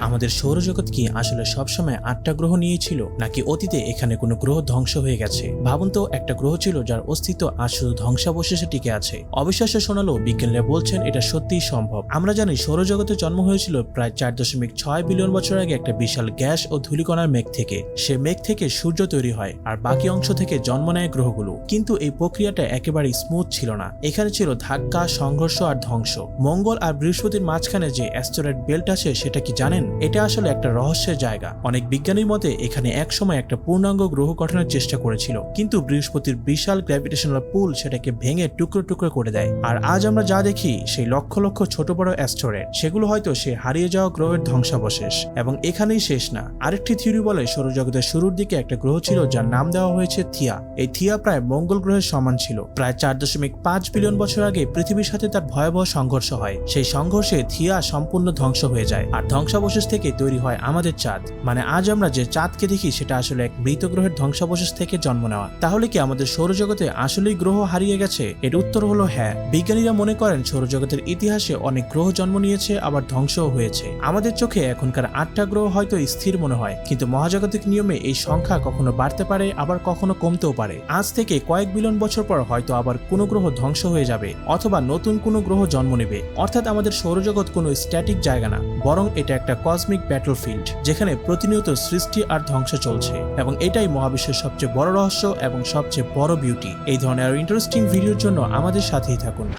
আমাদের সৌরজগৎ কি আসলে সবসময় আটটা গ্রহ নিয়েই ছিল নাকি অতীতে এখানে কোনো গ্রহ ধ্বংস হয়ে গেছে? ভাবুন তো, একটা গ্রহ ছিল যার অস্তিত্ব আজ শুধু ধ্বংসাবশেষে টিকে আছে। অবিশ্বাস্য শোনালেও বিজ্ঞানীরা বলছেন এটা সত্যিই সম্ভব। আমরা জানি সৌরজগতে জন্ম হয়েছিল প্রায় চার দশমিক ছয় বিলিয়ন বছর আগে একটা বিশাল গ্যাস ও ধূলিকণার মেঘ থেকে। সে মেঘ থেকে সূর্য তৈরি হয়, আর বাকি অংশ থেকে জন্ম নেয় গ্রহগুলো। কিন্তু এই প্রক্রিয়াটা একেবারেই স্মুথ ছিল না। এখানে ছিল ধাক্কা, সংঘর্ষ আর ধ্বংস। মঙ্গল আর বৃহস্পতির মাঝখানে যে অ্যাস্টেরয়েড বেল্ট আছে, সেটা কি জানেন? এটা আসলে একটা রহস্যের জায়গা। অনেক বিজ্ঞানীর মতে, এখানে একসময় একটা পূর্ণাঙ্গ গ্রহ গঠনের চেষ্টা করেছিল। কিন্তু বৃহস্পতির বিশাল গ্র্যাভিটেশনাল পুল সেটাকে ভেঙে টুকরো টুকরো করে দেয়। আর আজ আমরা যা দেখি সেই লক্ষ লক্ষ ছোট বড় অ্যাস্টেরয়েড সেগুলো হয়তো সে হারিয়ে যাওয়া গ্রহের ধ্বংসাবশেষ। এবং এখানেই শেষ না। আরেকটি থিওরি বলে, সৌরজগতের শুরুর দিকে একটা গ্রহ ছিল, যার নাম দেওয়া হয়েছে থিয়া। এই থিয়া প্রায় মঙ্গল গ্রহের সমান ছিল। প্রায় চার দশমিক পাঁচ বিলিয়ন বছর আগে পৃথিবীর সাথে তার ভয়াবহ সংঘর্ষ হয়। সেই সংঘর্ষে থিয়া সম্পূর্ণ ধ্বংস হয়ে যায়। আর ধ্বংসাবশেষ থেকে তৈরি হয় আমাদের চাঁদ। মানে আজ আমরা যে চাঁদকে দেখি, সেটা আসলে এক মৃত গ্রহের ধ্বংসাবশেষ থেকে জন্ম নেওয়া। তাহলে কি আমাদের সৌরজগতে আসলেই গ্রহ হারিয়ে গেছে? এর উত্তর হলো হ্যাঁ। বিজ্ঞানীরা মনে করেন সৌরজগতের ইতিহাসে অনেক গ্রহ জন্ম নিয়েছে, আবার ধ্বংসও হয়েছে। আমাদের চোখে এখনকার আটটা গ্রহ হয়তো স্থির মনে হয়, কিন্তু মহাজাগতিক নিয়মে এই সংখ্যা কখনো বাড়তে পারে, আবার কখনো কমতেও পারে। আজ থেকে কয়েক বিলিয়ন বছর পর হয়তো আবার কোনো গ্রহ ধ্বংস হয়ে যাবে, অথবা নতুন কোনো গ্রহ জন্ম নেবে। অর্থাৎ আমাদের সৌরজগৎ কোনো স্ট্যাটিক জায়গা না, বরং এটা একটা কসমিক ব্যাটলফিল্ড যেখানে প্রতিনিয়ত সৃষ্টি আর ধ্বংস চলছে। এবং এটাই মহাবিশ্বের সবচেয়ে বড় রহস্য এবং সবচেয়ে বড় বিউটি এই ধরনের আরও ইন্টারেস্টিং ভিডিওর জন্য আমাদের সাথেই থাকুন।